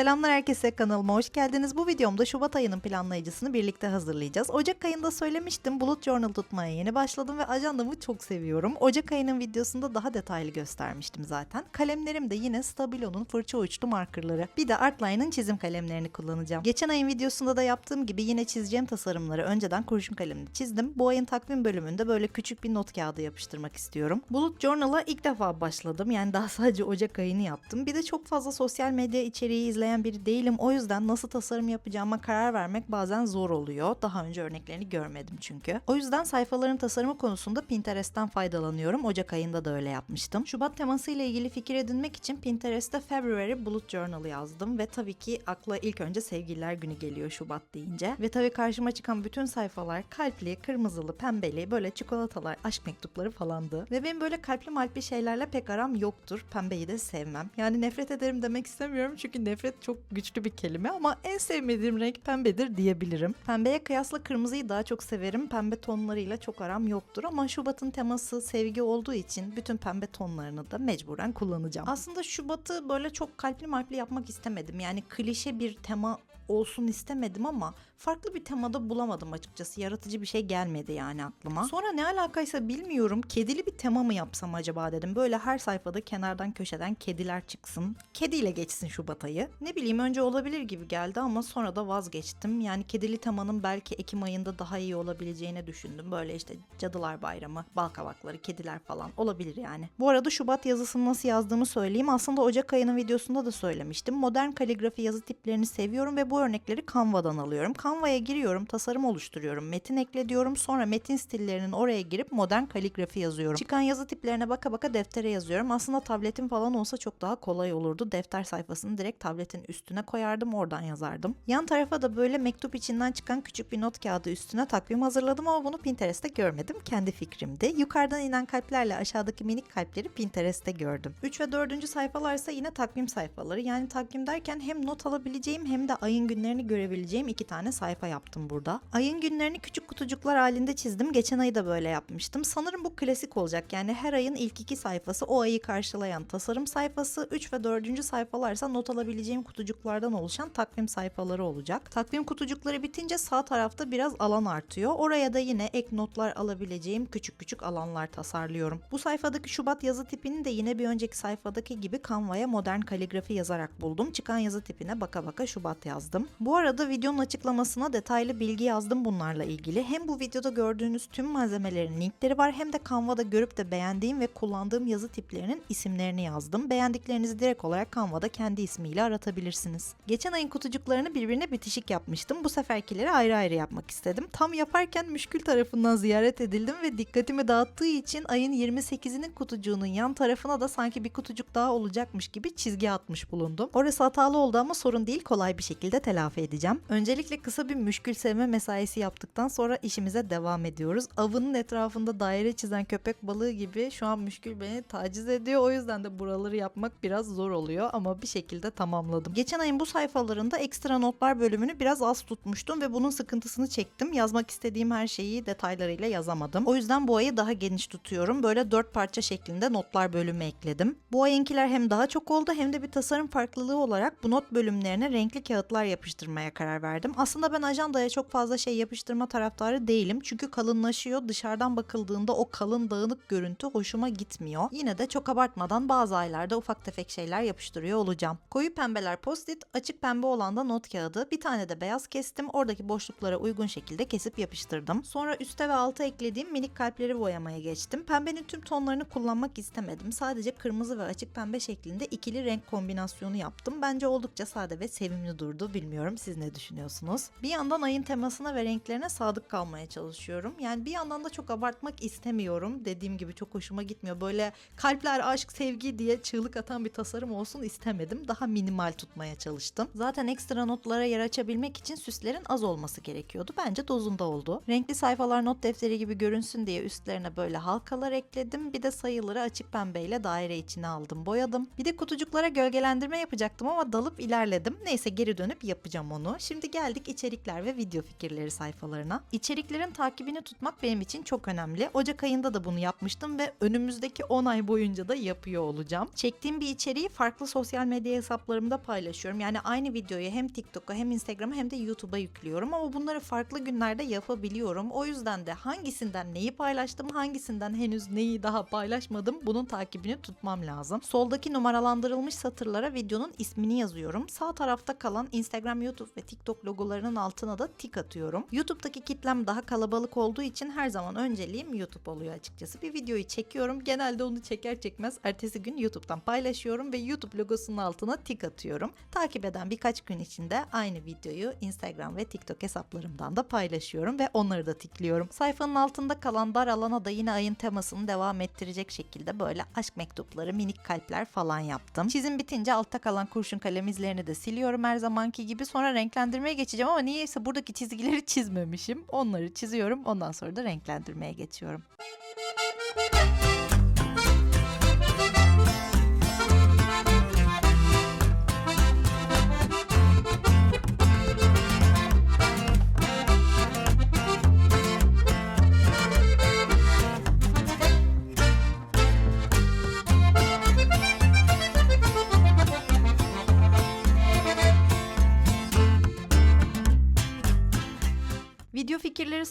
Selamlar herkese kanalıma hoş geldiniz. Bu videomda Şubat ayının planlayıcısını birlikte hazırlayacağız. Ocak ayında söylemiştim Bullet Journal tutmaya yeni başladım ve ajandamı çok seviyorum. Ocak ayının videosunda daha detaylı göstermiştim zaten. Kalemlerim de yine Stabilo'nun fırça uçlu markerları. Bir de Artline'ın çizim kalemlerini kullanacağım. Geçen ayın videosunda da yaptığım gibi yine çizeceğim tasarımları önceden kurşun kalemle çizdim. Bu ayın takvim bölümünde böyle küçük bir not kağıdı yapıştırmak istiyorum. Bullet Journal'a ilk defa başladım. Yani daha sadece Ocak ayını yaptım. Bir de çok fazla sosyal medya içeriği izleyen biri değilim. O yüzden nasıl tasarım yapacağıma karar vermek bazen zor oluyor. Daha önce örneklerini görmedim çünkü. O yüzden sayfaların tasarımı konusunda Pinterest'ten faydalanıyorum. Ocak ayında da öyle yapmıştım. Şubat teması ile ilgili fikir edinmek için Pinterest'te February Bullet Journal yazdım ve tabii ki akla ilk önce sevgililer günü geliyor Şubat deyince. Ve tabii karşıma çıkan bütün sayfalar kalpli, kırmızılı, pembeli böyle çikolatalar, aşk mektupları falandı. Ve benim böyle kalpli malpli şeylerle pek aram yoktur. Pembeyi de sevmem. Yani nefret ederim demek istemiyorum çünkü nefret çok güçlü bir kelime ama en sevmediğim renk pembedir diyebilirim. Pembeye kıyasla kırmızıyı daha çok severim. Pembe tonlarıyla çok aram yoktur ama Şubat'ın teması sevgi olduğu için bütün pembe tonlarını da mecburen kullanacağım. Aslında Şubat'ı böyle çok kalpli malpli yapmak istemedim. Yani klişe bir tema olsun istemedim ama farklı bir temada bulamadım açıkçası. Yaratıcı bir şey gelmedi yani aklıma. Sonra ne alakaysa bilmiyorum. Kedili bir tema mı yapsam acaba dedim. Böyle her sayfada kenardan köşeden kediler çıksın. Kediyle geçsin Şubat ayı. Ne bileyim önce olabilir gibi geldi ama sonra da vazgeçtim. Yani kedili temanın belki Ekim ayında daha iyi olabileceğini düşündüm. Böyle işte Cadılar Bayramı, Balkabakları, kediler falan olabilir yani. Bu arada Şubat yazısını nasıl yazdığımı söyleyeyim. Aslında Ocak ayının videosunda da söylemiştim. Modern kaligrafi yazı tiplerini seviyorum ve bu örnekleri Canva'dan alıyorum. Canva'ya giriyorum, tasarım oluşturuyorum, metin ekle diyorum. Sonra metin stillerinin oraya girip modern kaligrafi yazıyorum. Çıkan yazı tiplerine baka baka deftere yazıyorum. Aslında tabletim falan olsa çok daha kolay olurdu. Defter sayfasını direkt tabletin üstüne koyardım, oradan yazardım. Yan tarafa da böyle mektup içinden çıkan küçük bir not kağıdı üstüne takvim hazırladım ama bunu Pinterest'te görmedim. Kendi fikrimdi. Yukarıdan inen kalplerle aşağıdaki minik kalpleri Pinterest'te gördüm. 3 ve 4. sayfalarsa yine takvim sayfaları. Yani takvim derken hem not alabileceğim hem de ayın günlerini görebileceğim iki tane sayfa yaptım burada. Ayın günlerini küçük kutucuklar halinde çizdim. Geçen ayı da böyle yapmıştım. Sanırım bu klasik olacak. Yani her ayın ilk iki sayfası o ayı karşılayan tasarım sayfası. 3 ve 4. sayfalarsa not alabileceğim kutucuklardan oluşan takvim sayfaları olacak. Takvim kutucukları bitince sağ tarafta biraz alan artıyor. Oraya da yine ek notlar alabileceğim küçük küçük alanlar tasarlıyorum. Bu sayfadaki Şubat yazı tipini de yine bir önceki sayfadaki gibi Canva'ya modern kaligrafi yazarak buldum. Çıkan yazı tipine baka baka Şubat yazdım. Bu arada videonun açıklamasına detaylı bilgi yazdım bunlarla ilgili. Hem bu videoda gördüğünüz tüm malzemelerin linkleri var hem de Canva'da görüp de beğendiğim ve kullandığım yazı tiplerinin isimlerini yazdım. Beğendiklerinizi direkt olarak Canva'da kendi ismiyle aratabilirsiniz. Geçen ayın kutucuklarını birbirine bitişik yapmıştım. Bu seferkileri ayrı ayrı yapmak istedim. Tam yaparken müşkül tarafından ziyaret edildim ve dikkatimi dağıttığı için ayın 28'inin kutucuğunun yan tarafına da sanki bir kutucuk daha olacakmış gibi çizgi atmış bulundum. Orası hatalı oldu ama sorun değil kolay bir şekilde telafi edeceğim. Öncelikle kısa bir müşkül sevme mesaisi yaptıktan sonra işimize devam ediyoruz. Avının etrafında daire çizen köpek balığı gibi şu an müşkül beni taciz ediyor. O yüzden de buraları yapmak biraz zor oluyor ama bir şekilde tamamladım. Geçen ayın bu sayfalarında ekstra notlar bölümünü biraz az tutmuştum ve bunun sıkıntısını çektim. Yazmak istediğim her şeyi detaylarıyla yazamadım. O yüzden bu ayı daha geniş tutuyorum. Böyle dört parça şeklinde notlar bölümü ekledim. Bu ayınkiler hem daha çok oldu hem de bir tasarım farklılığı olarak bu not bölümlerine renkli kağıtlar yapıştırmaya karar verdim. Aslında ben ajandaya çok fazla şey yapıştırma taraftarı değilim. Çünkü kalınlaşıyor. Dışarıdan bakıldığında o kalın dağınık görüntü hoşuma gitmiyor. Yine de çok abartmadan bazı aylarda ufak tefek şeyler yapıştırıyor olacağım. Koyu pembeler post-it, açık pembe olan da not kağıdı. Bir tane de beyaz kestim. Oradaki boşluklara uygun şekilde kesip yapıştırdım. Sonra üste ve alta eklediğim minik kalpleri boyamaya geçtim. Pembenin tüm tonlarını kullanmak istemedim. Sadece kırmızı ve açık pembe şeklinde ikili renk kombinasyonu yaptım. Bence oldukça sade ve sevimli durdu. Bilmiyorum siz ne düşünüyorsunuz? Bir yandan ayın temasına ve renklerine sadık kalmaya çalışıyorum. Yani bir yandan da çok abartmak istemiyorum. Dediğim gibi çok hoşuma gitmiyor. Böyle kalpler, aşk, sevgi diye çığlık atan bir tasarım olsun istemedim. Daha minimal tutmaya çalıştım. Zaten ekstra notlara yer açabilmek için süslerin az olması gerekiyordu. Bence dozunda oldu. Renkli sayfalar not defteri gibi görünsün diye üstlerine böyle halkalar ekledim. Bir de sayıları açık pembeyle daire içine aldım, boyadım. Bir de kutucuklara gölgelendirme yapacaktım ama dalıp ilerledim. Neyse geri dönüp yapacağım onu. Şimdi geldik içerikler ve video fikirleri sayfalarına. İçeriklerin takibini tutmak benim için çok önemli. Ocak ayında da bunu yapmıştım ve önümüzdeki 10 ay boyunca da yapıyor olacağım. Çektiğim bir içeriği farklı sosyal medya hesaplarımda paylaşıyorum. Yani aynı videoyu hem TikTok'a hem Instagram'a hem de YouTube'a yüklüyorum ama bunları farklı günlerde yapabiliyorum. O yüzden de hangisinden neyi paylaştım, hangisinden henüz neyi daha paylaşmadım bunun takibini tutmam lazım. Soldaki numaralandırılmış satırlara videonun ismini yazıyorum. Sağ tarafta kalan Instagram, YouTube ve TikTok logolarının altına da tik atıyorum. YouTube'daki kitlem daha kalabalık olduğu için her zaman önceliğim YouTube oluyor açıkçası. Bir videoyu çekiyorum. Genelde onu çeker çekmez ertesi gün YouTube'dan paylaşıyorum ve YouTube logosunun altına tik atıyorum. Takip eden birkaç gün içinde aynı videoyu Instagram ve TikTok hesaplarımdan da paylaşıyorum ve onları da tikliyorum. Sayfanın altında kalan dar alana da yine ayın temasını devam ettirecek şekilde böyle aşk mektupları, minik kalpler falan yaptım. Çizim bitince altta kalan kurşun kalem izlerini de siliyorum her zamanki gibi. Sonra renklendirmeye geçeceğim ama niyeyse buradaki çizgileri çizmemişim. Onları çiziyorum. Ondan sonra da renklendirmeye geçiyorum.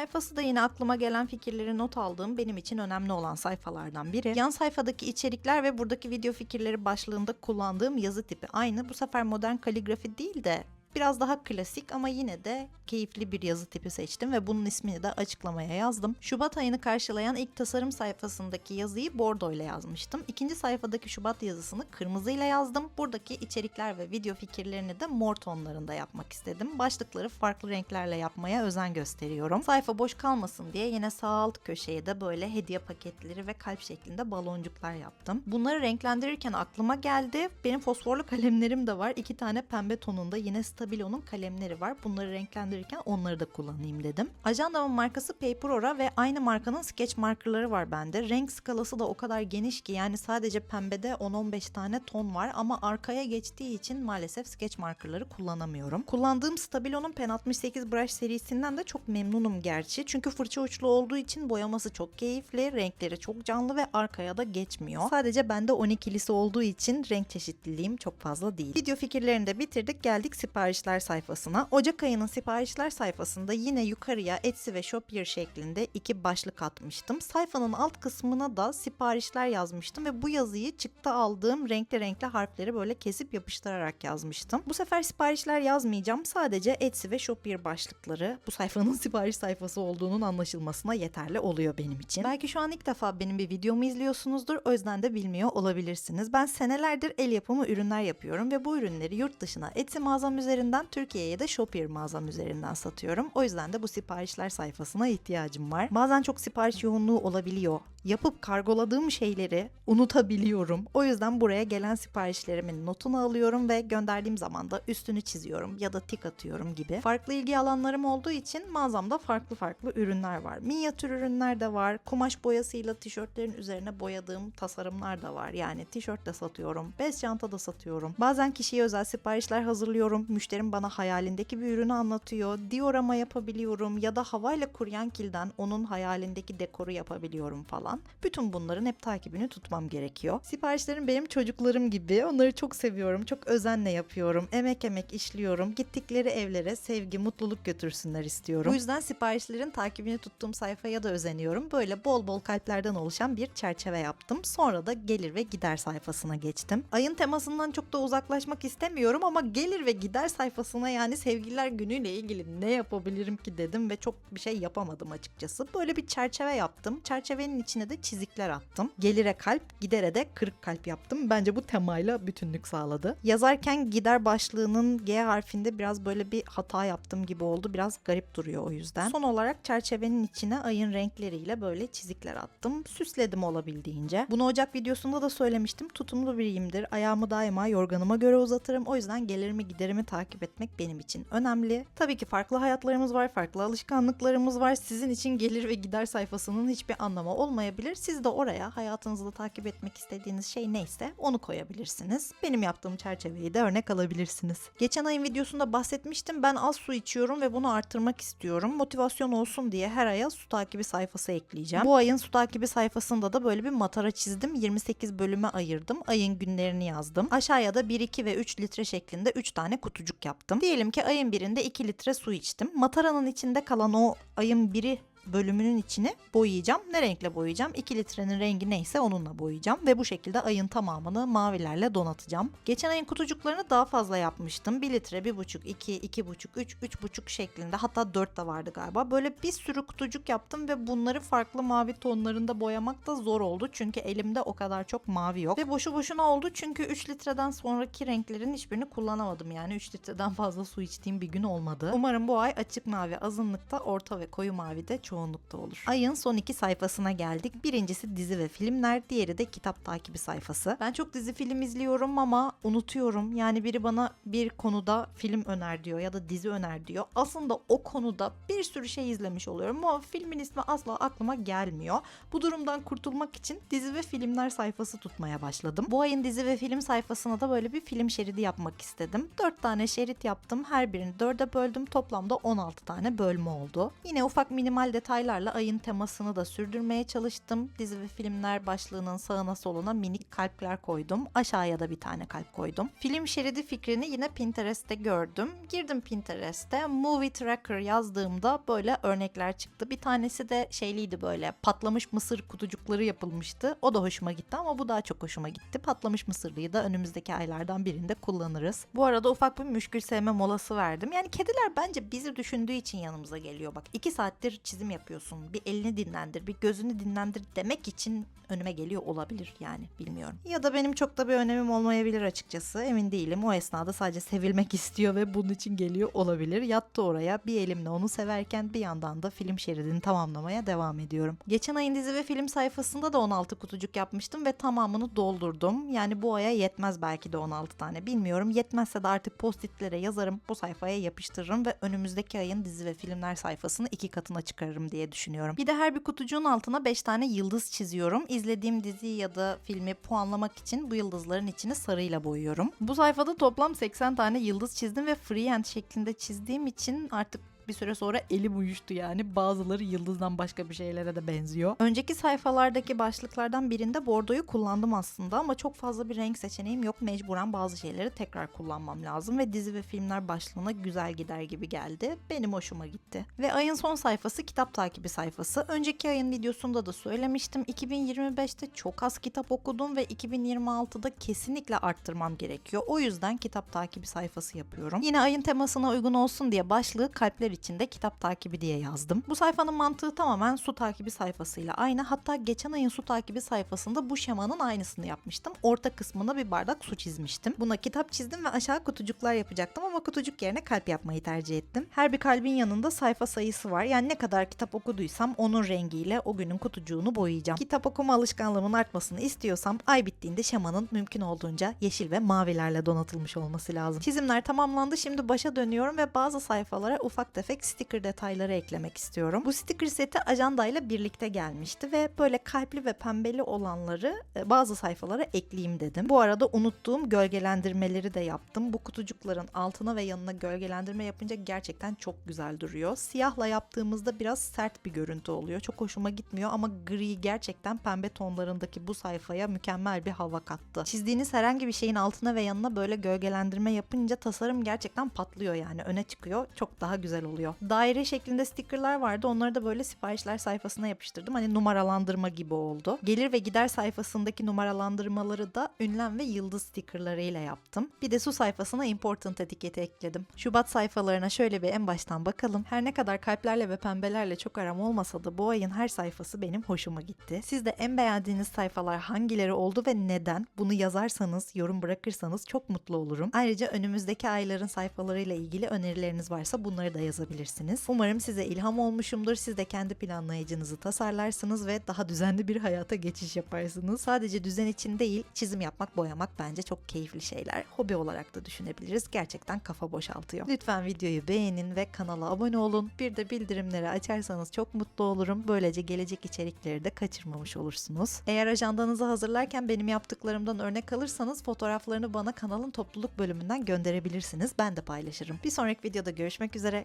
Sayfası da yine aklıma gelen fikirleri not aldığım benim için önemli olan sayfalardan biri. Yan sayfadaki içerikler ve buradaki video fikirleri başlığında kullandığım yazı tipi aynı. Bu sefer modern kaligrafi değil de Biraz daha klasik ama yine de keyifli bir yazı tipi seçtim ve bunun ismini de açıklamaya yazdım. Şubat ayını karşılayan ilk tasarım sayfasındaki yazıyı bordo ile yazmıştım. İkinci sayfadaki Şubat yazısını kırmızı ile yazdım. Buradaki içerikler ve video fikirlerini de mor tonlarında yapmak istedim. Başlıkları farklı renklerle yapmaya özen gösteriyorum. Sayfa boş kalmasın diye yine sağ alt köşeye de böyle hediye paketleri ve kalp şeklinde baloncuklar yaptım. Bunları renklendirirken aklıma geldi. Benim fosforlu kalemlerim de var. İki tane pembe tonunda yine Stabilo'nun kalemleri var. Bunları renklendirirken onları da kullanayım dedim. Ajandamın markası Paperora ve aynı markanın sketch markerları var bende. Renk skalası da o kadar geniş ki yani sadece pembede 10-15 tane ton var ama arkaya geçtiği için maalesef sketch markerları kullanamıyorum. Kullandığım Stabilo'nun Pen 68 brush serisinden de çok memnunum gerçi. Çünkü fırça uçlu olduğu için boyaması çok keyifli, renkleri çok canlı ve arkaya da geçmiyor. Sadece bende 12'lisi olduğu için renk çeşitliliğim çok fazla değil. Video fikirlerini de bitirdik geldik siparişler sayfasına. Ocak ayının siparişler sayfasında yine yukarıya Etsy ve Shopier şeklinde iki başlık atmıştım. Sayfanın alt kısmına da siparişler yazmıştım ve bu yazıyı çıktı aldığım renkli renkli harfleri böyle kesip yapıştırarak yazmıştım. Bu sefer siparişler yazmayacağım. Sadece Etsy ve Shopier başlıkları bu sayfanın sipariş sayfası olduğunun anlaşılmasına yeterli oluyor benim için. Belki şu an ilk defa benim bir videomu izliyorsunuzdur. O yüzden de bilmiyor olabilirsiniz. Ben senelerdir el yapımı ürünler yapıyorum ve bu ürünleri yurt dışına Etsy mağazam üzerinden Türkiye'ye de Shopier mağazam üzerinden satıyorum. O yüzden de bu siparişler sayfasına ihtiyacım var. Bazen çok sipariş yoğunluğu olabiliyor. Yapıp kargoladığım şeyleri unutabiliyorum. O yüzden buraya gelen siparişlerimin notunu alıyorum ve gönderdiğim zaman da üstünü çiziyorum ya da tik atıyorum gibi. Farklı ilgi alanlarım olduğu için mağazamda farklı farklı ürünler var. Minyatür ürünler de var. Kumaş boyasıyla tişörtlerin üzerine boyadığım tasarımlar da var. Yani tişört de satıyorum. Bez çanta da satıyorum. Bazen kişiye özel siparişler hazırlıyorum. Müşterim bana hayalindeki bir ürünü anlatıyor. Diorama yapabiliyorum ya da havayla kuryankilden onun hayalindeki dekoru yapabiliyorum falan. Bütün bunların hep takibini tutmam gerekiyor. Siparişlerim benim çocuklarım gibi. Onları çok seviyorum. Çok özenle yapıyorum. Emek emek işliyorum. Gittikleri evlere sevgi, mutluluk götürsünler istiyorum. Bu yüzden siparişlerin takibini tuttuğum sayfaya da özeniyorum. Böyle bol bol kalplerden oluşan bir çerçeve yaptım. Sonra da gelir ve gider sayfasına geçtim. Ayın temasından çok da uzaklaşmak istemiyorum ama gelir ve gider sayfasına yani sevgililer günüyle ilgili ne yapabilirim ki dedim ve çok bir şey yapamadım açıkçası. Böyle bir çerçeve yaptım. Çerçevenin içine de çizikler attım. Gelire kalp, gidere de kırık kalp yaptım. Bence bu temayla bütünlük sağladı. Yazarken gider başlığının G harfinde biraz böyle bir hata yaptım gibi oldu. Biraz garip duruyor o yüzden. Son olarak çerçevenin içine ayın renkleriyle böyle çizikler attım. Süsledim olabildiğince. Bunu Ocak videosunda da söylemiştim. Tutumlu biriyimdir. Ayağımı daima yorganıma göre uzatırım. O yüzden gelirimi giderimi takip takip etmek benim için önemli. Tabii ki farklı hayatlarımız var, farklı alışkanlıklarımız var. Sizin için gelir ve gider sayfasının hiçbir anlamı olmayabilir. Siz de oraya hayatınızda takip etmek istediğiniz şey neyse onu koyabilirsiniz. Benim yaptığım çerçeveyi de örnek alabilirsiniz. Geçen ayın videosunda bahsetmiştim. Ben az su içiyorum ve bunu arttırmak istiyorum. Motivasyon olsun diye her aya su takibi sayfası ekleyeceğim. Bu ayın su takibi sayfasında da böyle bir matara çizdim. 28 bölüme ayırdım. Ayın günlerini yazdım. Aşağıya da 1, 2 ve 3 litre şeklinde 3 tane kutucuk yaptım. Diyelim ki ayın birinde 2 litre su içtim. Mataranın içinde kalan o ayın biri bölümünün içini boyayacağım. Ne renkle boyayacağım? 2 litrenin rengi neyse onunla boyayacağım ve bu şekilde ayın tamamını mavilerle donatacağım. Geçen ayın kutucuklarını daha fazla yapmıştım. 1 litre, 1,5, 2, 2,5, 3, 3,5 şeklinde hatta 4 de vardı galiba. Böyle bir sürü kutucuk yaptım ve bunları farklı mavi tonlarında boyamak da zor oldu. Çünkü elimde o kadar çok mavi yok. Ve boşu boşuna oldu çünkü 3 litreden sonraki renklerin hiçbirini kullanamadım. Yani 3 litreden fazla su içtiğim bir gün olmadı. Umarım bu ay açık mavi azınlıkta, orta ve koyu mavi de çoğunlukta olur. Ayın son iki sayfasına geldik. Birincisi dizi ve filmler, diğeri de kitap takibi sayfası. Ben çok dizi film izliyorum ama unutuyorum. Yani biri bana bir konuda film öner diyor ya da dizi öner diyor. Aslında o konuda bir sürü şey izlemiş oluyorum ama filmin ismi asla aklıma gelmiyor. Bu durumdan kurtulmak için dizi ve filmler sayfası tutmaya başladım. Bu ayın dizi ve film sayfasına da böyle bir film şeridi yapmak istedim. 4 tane şerit yaptım. Her birini 4'e böldüm. Toplamda 16 tane bölme oldu. Yine ufak minimal detaylarla ayın temasını da sürdürmeye çalıştım. Dizi ve filmler başlığının sağına soluna minik kalpler koydum. Aşağıya da bir tane kalp koydum. Film şeridi fikrini yine Pinterest'te gördüm. Girdim Pinterest'te Movie Tracker yazdığımda böyle örnekler çıktı. Bir tanesi de şeyliydi böyle patlamış mısır kutucukları yapılmıştı. O da hoşuma gitti ama bu daha çok hoşuma gitti. Patlamış mısırlıyı da önümüzdeki aylardan birinde kullanırız. Bu arada ufak bir müşkül sevme molası verdim. Yani kediler bence bizi düşündüğü için yanımıza geliyor. Bak iki saattir çizim yapıyorsun. Bir elini dinlendir, bir gözünü dinlendir demek için önüme geliyor olabilir yani bilmiyorum. Ya da benim çok da bir önemim olmayabilir açıkçası. Emin değilim. O esnada sadece sevilmek istiyor ve bunun için geliyor olabilir. Yattı oraya bir elimle onu severken bir yandan da film şeridini tamamlamaya devam ediyorum. Geçen ayın dizi ve film sayfasında da 16 kutucuk yapmıştım ve tamamını doldurdum. Yani bu aya yetmez belki de 16 tane bilmiyorum. Yetmezse de artık postitlere yazarım. Bu sayfaya yapıştırırım ve önümüzdeki ayın dizi ve filmler sayfasını iki katına çıkarırım diye düşünüyorum. Bir de her bir kutucuğun altına 5 tane yıldız çiziyorum. İzlediğim diziyi ya da filmi puanlamak için bu yıldızların içini sarıyla boyuyorum. Bu sayfada toplam 80 tane yıldız çizdim ve freehand şeklinde çizdiğim için artık bir süre sonra elim uyuştu yani. Bazıları yıldızdan başka bir şeylere de benziyor. Önceki sayfalardaki başlıklardan birinde bordoyu kullandım aslında ama çok fazla bir renk seçeneğim yok. Mecburen bazı şeyleri tekrar kullanmam lazım ve dizi ve filmler başlığına güzel gider gibi geldi. Benim hoşuma gitti. Ve ayın son sayfası kitap takibi sayfası. Önceki ayın videosunda da söylemiştim. 2025'te çok az kitap okudum ve 2026'da kesinlikle arttırmam gerekiyor. O yüzden kitap takibi sayfası yapıyorum. Yine ayın temasına uygun olsun diye başlığı kalpler içinde kitap takibi diye yazdım. Bu sayfanın mantığı tamamen su takibi sayfasıyla aynı. Hatta geçen ayın su takibi sayfasında bu şemanın aynısını yapmıştım. Orta kısmına bir bardak su çizmiştim. Buna kitap çizdim ve aşağı kutucuklar yapacaktım ama kutucuk yerine kalp yapmayı tercih ettim. Her bir kalbin yanında sayfa sayısı var. Yani ne kadar kitap okuduysam onun rengiyle o günün kutucuğunu boyayacağım. Kitap okuma alışkanlığımın artmasını istiyorsam ay bittiğinde şemanın mümkün olduğunca yeşil ve mavilerle donatılmış olması lazım. Çizimler tamamlandı. Şimdi başa dönüyorum ve bazı sayfalara ufak tefek sticker detayları eklemek istiyorum. Bu sticker seti ajandayla birlikte gelmişti ve böyle kalpli ve pembeli olanları e, bazı sayfalara ekleyeyim dedim. Bu arada unuttuğum gölgelendirmeleri de yaptım. Bu kutucukların altına ve yanına gölgelendirme yapınca gerçekten çok güzel duruyor. Siyahla yaptığımızda biraz sert bir görüntü oluyor. Çok hoşuma gitmiyor ama gri gerçekten pembe tonlarındaki bu sayfaya mükemmel bir hava kattı. Çizdiğiniz herhangi bir şeyin altına ve yanına böyle gölgelendirme yapınca tasarım gerçekten patlıyor yani öne çıkıyor. Çok daha güzel oluyor. Daire şeklinde stickerlar vardı. Onları da böyle siparişler sayfasına yapıştırdım. Hani numaralandırma gibi oldu. Gelir ve gider sayfasındaki numaralandırmaları da ünlem ve yıldız stickerlarıyla yaptım. Bir de su sayfasına important etiketi ekledim. Şubat sayfalarına şöyle bir en baştan bakalım. Her ne kadar kalplerle ve pembelerle çok aram olmasa da bu ayın her sayfası benim hoşuma gitti. Siz de en beğendiğiniz sayfalar hangileri oldu ve neden? Bunu yazarsanız, yorum bırakırsanız çok mutlu olurum. Ayrıca önümüzdeki ayların sayfalarıyla ilgili önerileriniz varsa bunları da yazabilirsiniz yazabilirsiniz. Umarım size ilham olmuşumdur. Siz de kendi planlayıcınızı tasarlarsınız ve daha düzenli bir hayata geçiş yaparsınız. Sadece düzen için değil, çizim yapmak, boyamak bence çok keyifli şeyler. Hobi olarak da düşünebiliriz. Gerçekten kafa boşaltıyor. Lütfen videoyu beğenin ve kanala abone olun. Bir de bildirimleri açarsanız çok mutlu olurum. Böylece gelecek içerikleri de kaçırmamış olursunuz. Eğer ajandanızı hazırlarken benim yaptıklarımdan örnek alırsanız fotoğraflarını bana kanalın topluluk bölümünden gönderebilirsiniz. Ben de paylaşırım. Bir sonraki videoda görüşmek üzere.